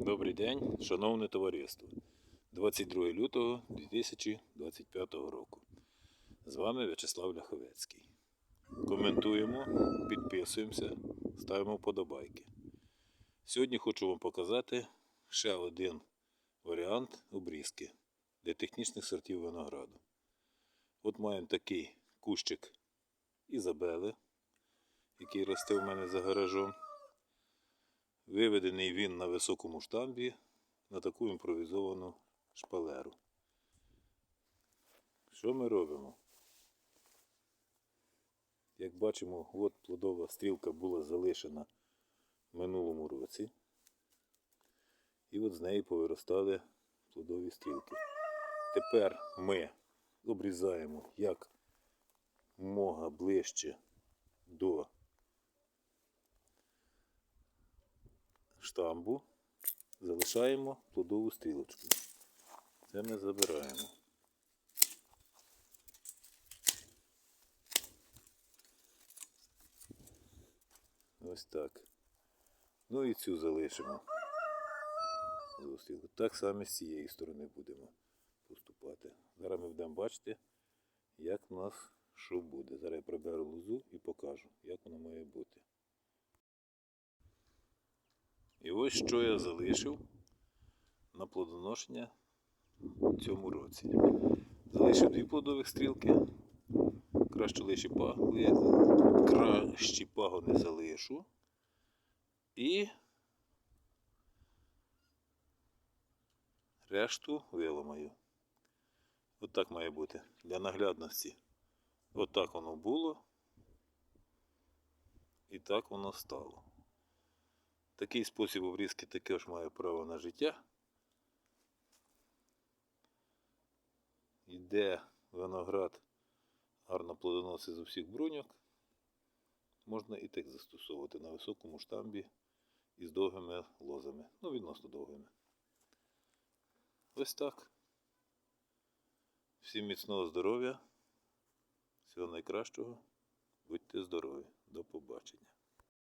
Добрий день, шановне товариство. 22 лютого 2025 року. З вами В'ячеслав Ляховецький. Коментуємо, підписуємося, ставимо вподобайки. Сьогодні хочу вам показати ще один варіант обрізки для технічних сортів винограду. От маємо такий кущик Ізабели, який росте у мене за гаражом. Виведений він на високому штамбі на таку імпровізовану шпалеру. Що ми робимо? Як бачимо, от плодова стрілка була залишена в минулому році. І от з неї повиростали плодові стрілки. Тепер ми обрізаємо як мога ближче до штамбу, залишаємо плодову стрілочку. Це ми забираємо. Ось так. Ну і цю залишимо. Так само з цієї сторони будемо поступати. Зараз ми будемо бачити, як у нас що буде. Зараз я приберу лозу і покажу, як воно має бути. І ось що я залишив на плодоношення в цьому році. Залишив дві плодових стрілки. Краще лиші пагони, кращі пагони залишу. І решту виламаю. От має бути для наглядності. От воно було. І так воно стало. Такий спосіб обрізки також має право на життя. Йде виноград, гарно плодоносить з усіх бруньок. Можна і так застосовувати на високому штамбі із довгими лозами. Ну, відносно довгими. Ось так. Всім міцного здоров'я. Всього найкращого. Будьте здорові. До побачення.